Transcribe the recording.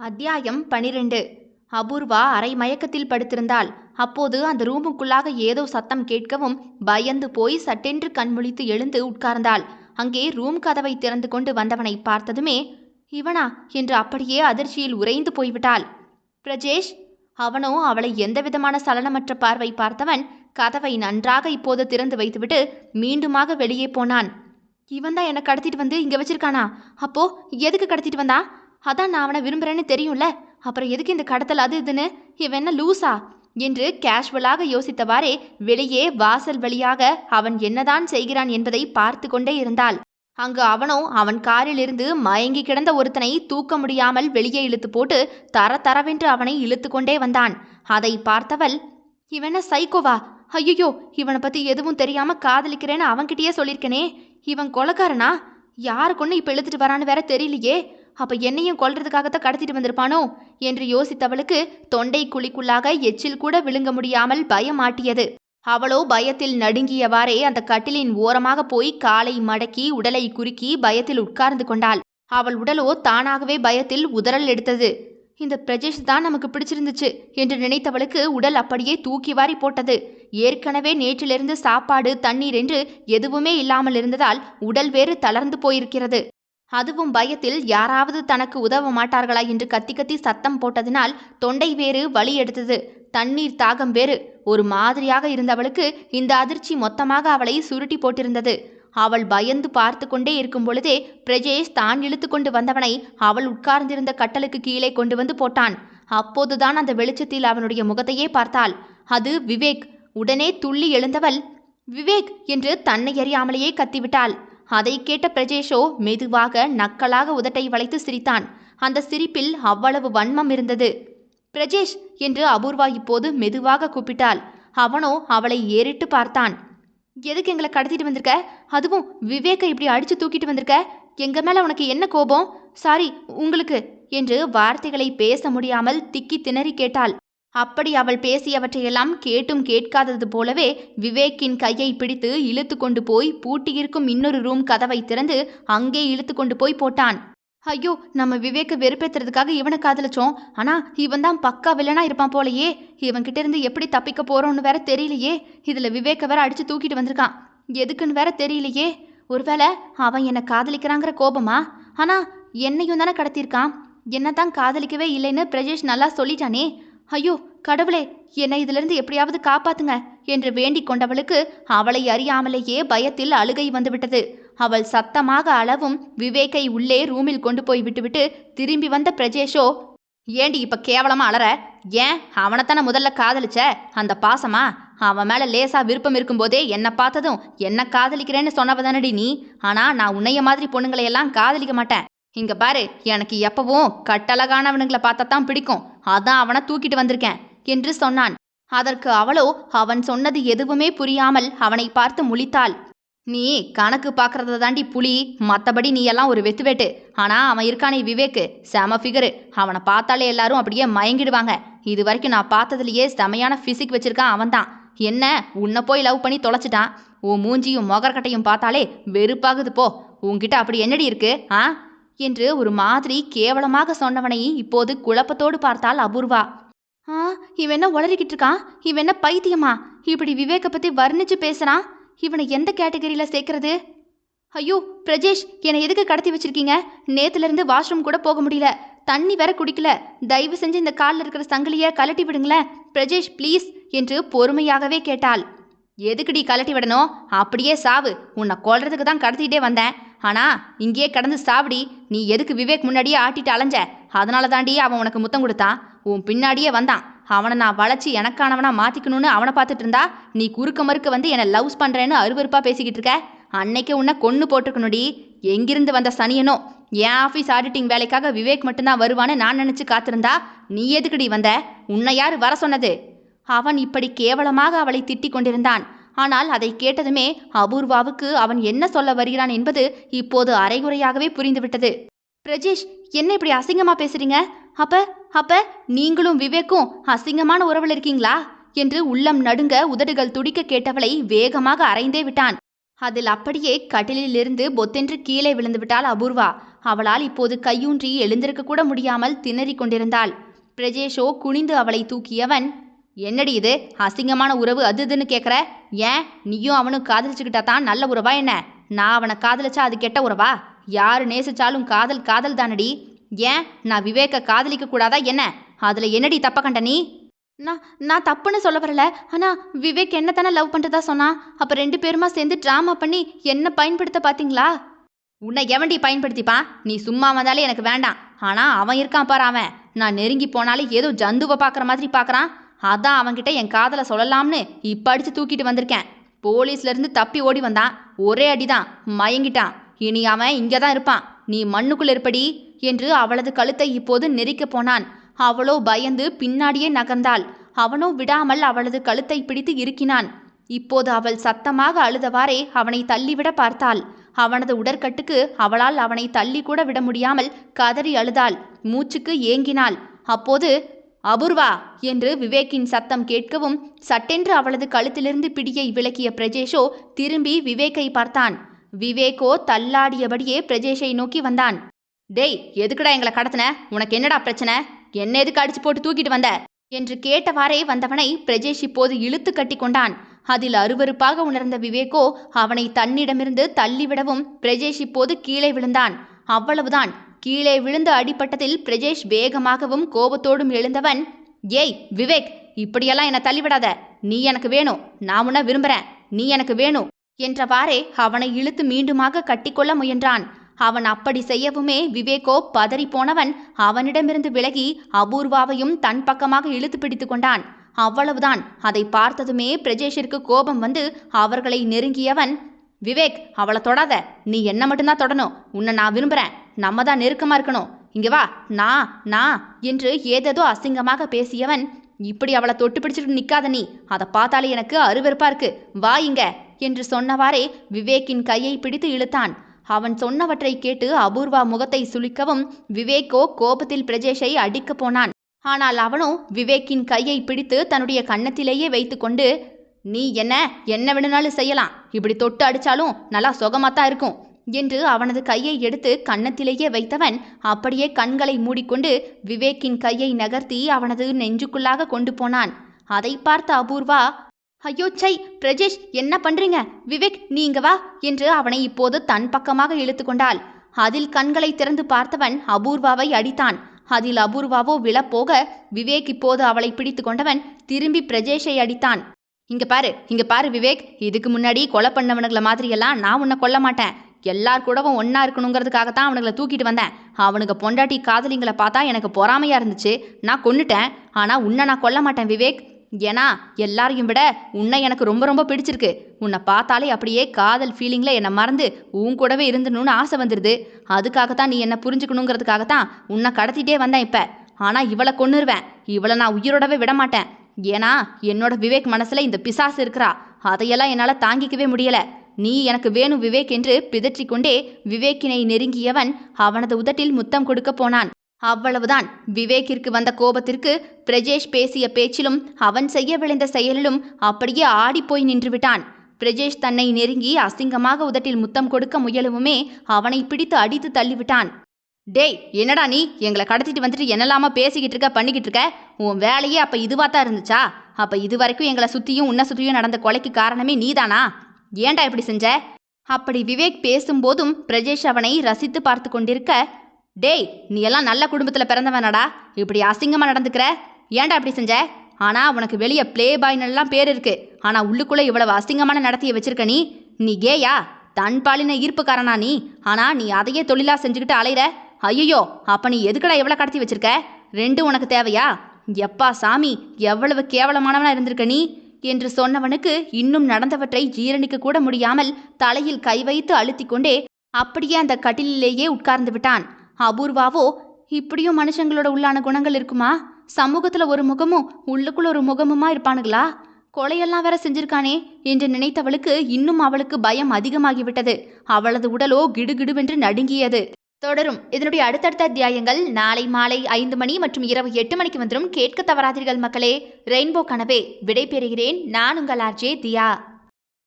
அத்தியாயம் பனிரெண்டு. அபூர்வா அரை மயக்கத்தில் படுத்திருந்தாள். அப்போது அந்த ரூமுக்குள்ளாக ஏதோ சத்தம் கேட்கவும் பயந்து போய் சட்டென்று கண்முழித்து எழுந்து உட்கார்ந்தாள். அங்கே ரூம் கதவை திறந்து கொண்டு வந்தவனை பார்த்ததுமே இவனா? என்று அப்படியே அதிர்ச்சியில் உறைந்து போய்விட்டாள். பிரஜேஷ்? அவனோ அவளை எந்தவிதமான சலனமற்ற பார்வை பார்த்தவன் கதவை நன்றாக இப்போது திறந்து வைத்துவிட்டு மீண்டுமாக வெளியே போனான். இவன் தான் என்னை கடத்திட்டு வந்து இங்கே வச்சிருக்கானா? அப்போ எதுக்கு கடத்திட்டு வந்தா? அதான் நான் அவனை விரும்புகிறேன்னு தெரியும்ல. அப்புறம் எதுக்கு இந்த கடத்தல்? அது இதுன்னு? இவன் என்ன லூசா? என்று கேஷுவலாக யோசித்தவாறே வெளியே வாசல் வழியாக அவன் என்னதான் செய்கிறான் என்பதை பார்த்து கொண்டே இருந்தாள். அங்கு அவனோ அவன் காரிலிருந்து மயங்கி கிடந்த ஒருத்தனை தூக்க முடியாமல் வெளியே இழுத்து போட்டு தர தரவென்று அவனை இழுத்து கொண்டே வந்தான். அதை பார்த்தவள் இவன சைக்கோவா ஐயோ இவனை பத்தி எதுவும் தெரியாம காதலிக்கிறேன்னு அவன்கிட்டயே சொல்லியிருக்கனே. இவன் கொலக்காரனா யாரு கொண்டு இப்ப இழுத்துட்டு வரான்னு வேற தெரியலையே. அப்ப என்னையும் கொல்றதுக்காகத்தான் கடத்திட்டு வந்திருப்பானோ? என்று யோசித்தவளுக்கு தொண்டை குழிக்குள்ளாக எச்சில் கூட விழுங்க முடியாமல் பயமாட்டியது. அவளோ பயத்தில் நடுங்கியவாறே அந்த கட்டிலின் ஓரமாக போய் காலை மடக்கி உடலை குறுக்கி பயத்தில் உட்கார்ந்து கொண்டாள். அவள் உடலோ தானாகவே பயத்தில் உதறல் எடுத்தது. இந்த பிரஜேஷ் தான் நமக்கு பிடிச்சிருந்துச்சு என்று நினைத்தவளுக்கு உடல் அப்படியே தூக்கி வாரி போட்டது. ஏற்கனவே நேற்றிலிருந்து சாப்பாடு தண்ணீர் என்று எதுவுமே இல்லாமல் இருந்ததால் உடல் வேறு தளர்ந்து போயிருக்கிறது. அதுவும் பயத்தில் யாராவது தனக்கு உதவ மாட்டார்களா என்று கத்தி கத்தி சத்தம் போட்டதினால் தொண்டை வேறு வலி எடுத்தது. தண்ணீர் தாகம் வேறு. ஒரு மாதிரியாக இருந்தவளுக்கு இந்த அதிர்ச்சி மொத்தமாக அவளை சுருட்டி போட்டிருந்தது. அவள் பயந்து பார்த்து கொண்டே இருக்கும் பொழுதே பிரஜேஷ் தான் இழுத்து கொண்டு வந்தவனை அவள் உட்கார்ந்திருந்த கட்டலுக்கு கீழே கொண்டு வந்து போட்டான். அப்போதுதான் அந்த வெளிச்சத்தில் அவனுடைய முகத்தையே பார்த்தாள். அது விவேக். உடனே துள்ளி எழுந்தவள் விவேக்! என்று தன்னை அறியாமலேயே கத்திவிட்டாள். அதை கேட்ட பிரஜேஷோ மெதுவாக நக்கலாக உதட்டை வளைத்து சிரித்தான். அந்த சிரிப்பில் அவ்வளவு வன்மம் இருந்தது. பிரஜேஷ் என்று அபூர்வா இப்போது மெதுவாக கூப்பிட்டாள். அவனோ அவளை ஏறிட்டு பார்த்தான். எதுக்கு எங்களை கடத்திட்டு வந்திருக்க? அதுவும் விவேக்கை இப்படி அடிச்சு தூக்கிட்டு வந்திருக்க? எங்க மேல உனக்கு என்ன கோபம்? சாரி உங்களுக்கு என்று வார்த்தைகளை பேச முடியாமல் திக்கி திணறி கேட்டாள். அப்படி அவள் பேசியவற்றையெல்லாம் கேட்டும் கேட்காதது போலவே விவேக்கின் கையை பிடித்து இழுத்து கொண்டு போய் பூட்டியிருக்கும் இன்னொரு ரூம் கதவை திறந்து அங்கே இழுத்து கொண்டு போய் போட்டான். ஐயோ நம்ம விவேக்க வெறுப்பேத்துறதுக்காக இவனை காதலிச்சோம். ஆனா இவன் தான் பக்கா வில்லனா இருப்பான் போலயே. இவன்கிட்ட இருந்து எப்படி தப்பிக்க போறோம்னு வேற தெரியலையே. இதுல விவேக்க வேற அடிச்சு தூக்கிட்டு வந்திருக்கான். எதுக்குன்னு வேற தெரியலையே. ஒருவேளை அவன் என்னை காதலிக்கிறாங்கிற கோபமா? ஆனா என்னையும் தானே கடத்தியிருக்கான். என்னை தான் காதலிக்கவே இல்லைன்னு பிரஜேஷ் நல்லா சொல்லிட்டானே. ஐயோ கடவுளே என்னை இதிலிருந்து எப்படியாவது காப்பாத்துங்க என்று வேண்டிக் கொண்டவளுக்கு அவளை அறியாமலேயே பயத்தில் அழுகை வந்துவிட்டது. அவள் சத்தமாக அளவும் விவேக்கை உள்ளே ரூமில் கொண்டு போய் விட்டுவிட்டு திரும்பி வந்த பிரஜேஷோ ஏண்டி இப்ப கேவலமா அலற? ஏன்? அவனைத்தானே முதல்ல காதலிச்ச? அந்த பாசமா? அவன் மேல லேசா விருப்பம் இருக்கும்போதே என்னை பார்த்ததும் என்ன காதலிக்கிறேன்னு சொன்னவதானடி நீ? ஆனா நான் உன்னைய மாதிரி பொண்ணுங்களை எல்லாம் காதலிக்க மாட்டேன். இங்க பாரு எனக்கு எப்பவும் கட்டழகானவனுங்களை பார்த்தா தான் பிடிக்கும். அதான் அவனை தூக்கிட்டு வந்திருக்கேன் என்று சொன்னான். அதற்கு அவளோ அவன் சொன்னது எதுவுமே புரியாமல் அவனை பார்த்து முழித்தாள். நீ கணக்கு பார்க்கறத தாண்டி புலி மற்றபடி நீ எல்லாம் ஒரு வெத்துவேட்டு. ஆனா அவன் இருக்கானே விவேக்கு செம ஃபிகரு அவனை பார்த்தாலே எல்லாரும் அப்படியே மயங்கிடுவாங்க. இது வரைக்கும் நான் பார்த்ததுலயே செமையான ஃபிசிக் வச்சிருக்கான் அவன்தான். என்ன உன்னை போய் லவ் பண்ணி தொலைச்சிட்டான்? உன் மூஞ்சியும் மொகர்கட்டையும் பார்த்தாலே வெறுப்பாகுது போ. உன்கிட்ட அப்படி என்னடி இருக்கு ஆ? என்று ஒரு மாதிரி கேவலமாக சொன்னவனை இப்போது குழப்பத்தோடு பார்த்தாள் அபூர்வா. ஆ இவன் என்ன உளறிக்கிட்டு இருக்கான்? இவன் என்ன பைத்தியமா? இப்படி விவேக பத்தி வர்ணிச்சு பேசுறான் இவனை எந்த கேட்டகரியில சேர்க்கறது? ஐயோ பிரஜேஷ் என்னை எதுக்கு கடத்தி வச்சிருக்கீங்க? நேத்துல இருந்து வாஷ்ரூம் கூட போக முடியல. தண்ணி வேற குடிக்கல. தயவு செஞ்சு இந்த காலில் இருக்கிற சங்கிலிய கலட்டி விடுங்களேன். பிரஜேஷ் ப்ளீஸ் என்று பொறுமையாகவே கேட்டாள். எதுக்குடி கலட்டி விடணும்? அப்படியே சாவு. உன்னை கொல்றதுக்கு தான் கடத்திட்டே வந்தேன். ஆனா இங்கேயே கடந்து சாவடி நீ எதுக்கு விவேக் முன்னாடியே ஆட்டிட்டு அலைஞ்ச? அதனால தாண்டி அவன் உனக்கு முத்தம் கொடுத்தான் உன் பின்னாடியே வந்தான். அவனை நான் வளைச்சி எனக்கானவனா மாற்றிக்கணும்னு அவனை பார்த்துட்டு இருந்தா நீ குறுக்க மறுக்க வந்து என்னை லவ்ஸ் பண்ணுறேன்னு அருவருப்பாக பேசிக்கிட்டு இருக்க? அன்னைக்கு உன்னை கொன்று போட்டிருக்கணுடி எங்கிருந்து வந்த சனியனோ? என் ஆஃபீஸ் ஆடிட்டிங் வேலைக்காக விவேக் மட்டும்தான் வருவான்னு நான் நினச்சி காத்திருந்தா நீ எதுக்குடி வந்த? உன்னை யார் வர சொன்னது? அவன் இப்படி கேவலமாக அவளை திட்டிக் கொண்டிருந்தான். ஆனால் அதை கேட்டதுமே அபூர்வாவுக்கு அவன் என்ன சொல்ல வருகிறான் என்பது இப்போது அரைகுறையாகவே புரிந்துவிட்டது. பிரஜேஷ் என்ன இப்படி அசிங்கமா பேசுறீங்க? அப்ப அப்ப நீங்களும் விவேக்கும் அசிங்கமான உறவில் இருக்கீங்களா? என்று உள்ளம் நடுங்க உதடுகள் துடிக்க கேட்டவளை வேகமாக அரைந்தே விட்டான். அதில் அப்படியே கட்டிலிலிருந்து பொத்தென்று கீழே விழுந்து விட்டாள் அபூர்வா. அவளால் இப்போது கையூன்றி எழுந்திருக்க கூட முடியாமல் திணறிக் கொண்டிருந்தாள். பிரஜேஷோ குனிந்து அவளை தூக்கியவன் என்னடி இது? அசிங்கமான உறவு அது இதுன்னு கேட்குற ஏன்? நீயும் அவனும் காதலிச்சுக்கிட்டா தான் நல்ல உறவா என்ன? நான் அவனை காதலிச்சா அது கெட்ட உறவா? யாரு நேசிச்சாலும் காதல் காதல் தானடி. ஏன்? நான் விவேக்க காதலிக்க கூடாதா என்ன? அதுல என்னடி தப்ப கண்ட நீ? நான் நான் தப்புன்னு சொல்ல வரல. ஆனா விவேக் என்ன தானே லவ் பண்ணுறதா சொன்னா? அப்ப ரெண்டு பேருமா சேர்ந்து ட்ராமா பண்ணி என்ன பயன்படுத்த பாத்தீங்களா? உன்னை எவன்டி பயன்படுத்திப்பான்? நீ சும்மா வந்தாலே எனக்கு வேண்டாம். ஆனா அவன் இருக்கான் பாரு அவன். நான் நெருங்கி போனாலே ஏதோ ஜந்துவை பார்க்குற மாதிரி பார்க்கறான் அதான் அவன்கிட்ட என் காதலை சொல்லலாம்னு இப்போ அடித்து தூக்கிட்டு வந்திருக்கேன். போலீஸ்லேருந்து தப்பி ஓடி வந்தான். ஒரே அடிதான். மயங்கிட்டான். இனி அவன் இங்கே தான் இருப்பான். நீ மண்ணுக்குள் இருப்படி என்று அவளது கழுத்தை இப்போது நெரிக்கப் போனான். அவளோ பயந்து பின்னாடியே நகர்ந்தாள். அவனோ விடாமல் அவளது கழுத்தை பிடித்து இருக்கினான் இப்போது அவள் சத்தமாக அழுதவாறே அவனை தள்ளிவிட பார்த்தாள். அவனது உடற்கட்டுக்கு அவளால் அவனை தள்ளி கூட விட முடியாமல் கதறி அழுதாள். மூச்சுக்கு ஏங்கினாள். அப்போது அபூர்வா! என்று விவேக்கின் சத்தம் கேட்கவும் சட்டென்று அவளது கழுத்திலிருந்து பிடியை விலக்கிய பிரஜேஷோ திரும்பி விவேக்கை பார்த்தான். விவேக்கோ தள்ளாடியபடியே பிரஜேஷை நோக்கி வந்தான். டேய் எதுக்குடா எங்களை கடத்தின? உனக்கு என்னடா பிரச்சனை? என்ன எதுக்கு அடிச்சு போட்டு தூக்கிட்டு வந்த? என்று கேட்டவாறே வந்தவனை பிரஜேஷ் இப்போது இழுத்து கட்டி கொண்டான். அதில் அருவருப்பாக உணர்ந்த விவேக்கோ அவனை தன்னிடமிருந்து தள்ளிவிடவும் பிரஜேஷ் இப்போது கீழே விழுந்தான். அவ்வளவுதான். கீழே விழுந்து அடிபட்டதில் பிரஜேஷ் வேகமாகவும் கோபத்தோடும் எழுந்தவன் ஏய் விவேக் இப்படியெல்லாம் என்னை தள்ளிவிடாத. நீ எனக்கு வேணும். நான் உன்ன விரும்புறேன். நீ எனக்கு வேணும். என்றவாறே அவனை இழுத்து மீண்டுமாக கட்டிக்கொள்ள முயன்றான். அவன் அப்படி செய்யவுமே விவேக்கோ பதறி போனவன் அவனிடமிருந்து விலகி அபூர்வாவையும் தன் பக்கமாக இழுத்து பிடித்து கொண்டான். அவ்வளவுதான். அதை பார்த்ததுமே பிரஜேஷிற்கு கோபம் வந்து அவர்களை நெருங்கியவன் விவேக் அவளை தொடாத. நீ என்ன மட்டும்தான் தொடணும். உன்னை நான் விரும்புறேன். நம்ம தான் நெருக்கமாக இருக்கணும். இங்கே வா. நான் நான் என்று ஏதேதோ அசிங்கமாக பேசியவன் இப்படி அவளை தொட்டு பிடிச்சிட்டு நிற்காத நீ. அதை பார்த்தாலே எனக்கு அருவெருப்பாக இருக்கு. வா இங்க என்று சொன்னவாறே விவேக்கின் கையை பிடித்து இழுத்தான். அவன் சொன்னவற்றை கேட்டு அபூர்வா முகத்தை சுளிக்கவும் விவேக்கோ கோபத்தில் பிரஜேஷை அடிக்கப் போனான். ஆனால் அவனோ விவேக்கின் கையை பிடித்து தன்னுடைய கன்னத்திலேயே வைத்துக்கொண்டு நீ என்ன? என்ன வேணும்னாலும் செய்யலாம். இப்படி தொட்டு அடிச்சாலும் நல்லா சுகமாத்தான் இருக்கும். என்று அவனது கையை எடுத்து கன்னத்திலேயே வைத்தவன் அப்படியே கண்களை மூடிக்கொண்டு விவேக்கின் கையை நகர்த்தி அவனது நெஞ்சுக்குள்ளாக கொண்டு போனான். அதை பார்த்த அபூர்வா ஐயோ சை பிரஜேஷ் என்ன பண்றீங்க? விவேக் நீங்க வா என்று அவனை இப்போது தன் பக்கமாக இழுத்து கொண்டாள். அதில் கண்களை திறந்து பார்த்தவன் அபூர்வாவை அடித்தான். அதில் அபூர்வாவோ விழப்போக விவேக் இப்போது அவளை பிடித்து கொண்டவன் திரும்பி பிரஜேஷை அடித்தான். இங்க பாரு இங்க பாரு விவேக் இதுக்கு முன்னாடி கொலை பண்ணவனுங்கள மாதிரியெல்லாம் நான் உன்னை கொல்ல மாட்டேன். எல்லார் கூடவும் ஒன்றா இருக்கணுங்கிறதுக்காகத்தான் அவனுங்களை தூக்கிட்டு வந்தேன். அவனுங்க பொண்டாட்டி காதலிங்களை பார்த்தா எனக்கு பொறாமையா இருந்துச்சு. நான் கொன்னுட்டேன். ஆனால் உன்னை நான் கொல்ல மாட்டேன் விவேக். ஏன்னா எல்லாரையும் விட உன்னை எனக்கு ரொம்ப ரொம்ப பிடிச்சிருக்கு. உன்னை பார்த்தாலே அப்படியே காதல் ஃபீலிங்கில் என்னை மறந்து உன் கூடவே இருந்தணும்னு ஆசை வந்துடுது அதுக்காகத்தான் நீ என்னை புரிஞ்சுக்கணுங்கிறதுக்காகத்தான் உன்னை கடத்திட்டே வந்தேன் இப்போ. ஆனால் இவளை கொன்னுருவேன். இவளை நான் உயிரோடவே விட மாட்டேன் ஏன்னா என்னோட விவேக் மனசில் இந்த பிசாசு இருக்கிறா. அதையெல்லாம் என்னால் தாங்கிக்கவே முடியலை. நீ எனக்கு வேணும் விவேக் என்று பிதற்றிக் கொண்டே விவேக்கினை நெருங்கியவன் அவனது உதட்டில் முத்தம் கொடுக்க போனான். அவ்வளவுதான். விவேக்கிற்கு வந்த கோபத்திற்கு பிரஜேஷ் பேசிய பேச்சிலும் அவன் செய்ய விளைந்த செயலிலும் அப்படியே ஆடிப்போய் நின்றுவிட்டான். பிரஜேஷ் தன்னை நெருங்கி அசிங்கமாக உதட்டில் முத்தம் கொடுக்க முயலவுமே அவனை பிடித்து அடித்து தள்ளிவிட்டான். டேய் என்னடா நீ? எங்களை கடத்திட்டு வந்துட்டு என்னெல்லாமா பேசிக்கிட்டு இருக்க பண்ணிக்கிட்டு இருக்க? உன் வேலையே அப்ப இதுவாக தான் இருந்துச்சா? அப்ப இது வரைக்கும் எங்களை சுத்தியும் உன்னை சுத்தியும் நடந்த கொலைக்கு காரணமே நீதானா? ஏன்டா இப்படி செஞ்ச? அப்படி விவேக் பேசும்போதும் பிரஜேஷ் அவனை ரசித்து பார்த்து கொண்டிருக்க டேய் நீ எல்லாம் நல்ல குடும்பத்தில் பிறந்தவனடா இப்படி அசிங்கமாக நடந்துக்கிற? ஏன்டா இப்படி செஞ்ச? ஆனா உனக்கு வெளியே ப்ளே பாய்னெல்லாம் பேர் இருக்கு. ஆனா உள்ளுக்குள்ளே இவ்வளவு அசிங்கமான நடத்திய வச்சிருக்க நீ? நீ கேயா? தன் பாலின ஈர்ப்புக்காரனா நீ? ஆனா நீ அதையே தொழிலா செஞ்சுக்கிட்டு அலையிற? ஐயோ அப்ப நீ எதுக்கடா எவ்வளவு கடத்தி வச்சிருக்க? ரெண்டு உனக்கு தேவையா? எப்பா சாமி எவ்வளவு கேவலமானவனா இருந்திருக்க நீ? என்று சொன்னவனுக்கு இன்னும் நடந்தவற்றை ஜீரணிக்க கூட முடியாமல் தலையில் கை வைத்து அழுத்திக் கொண்டே அப்படியே அந்த கட்டிலிலேயே உட்கார்ந்து விட்டான். அபூர்வாவோ இப்படியும் மனுஷங்களோட உள்ளான குணங்கள் இருக்குமா? சமூகத்துல ஒரு முகமும் உள்ளுக்குள்ள ஒரு முகமுமா இருப்பானுங்களா? கொலையெல்லாம் வேற செஞ்சிருக்கானே என்று நினைத்தவளுக்கு இன்னும் அவளுக்கு பயம் அதிகமாகிவிட்டது. அவளது உடலோ கிடுகிடுவென்று நடுங்கியது. தொடரும். இதனுடைய அடுத்தடுத்த அத்தியாயங்கள் நாளை மாலை ஐந்து மணி மற்றும் இரவு எட்டு மணிக்கு வந்துடும் கேட்க தவறாதீர்கள் மக்களே. ரெயின்போ கனவே விடை பெறுகிறேன் நான் உங்கள் ஆர்ஜே தியா.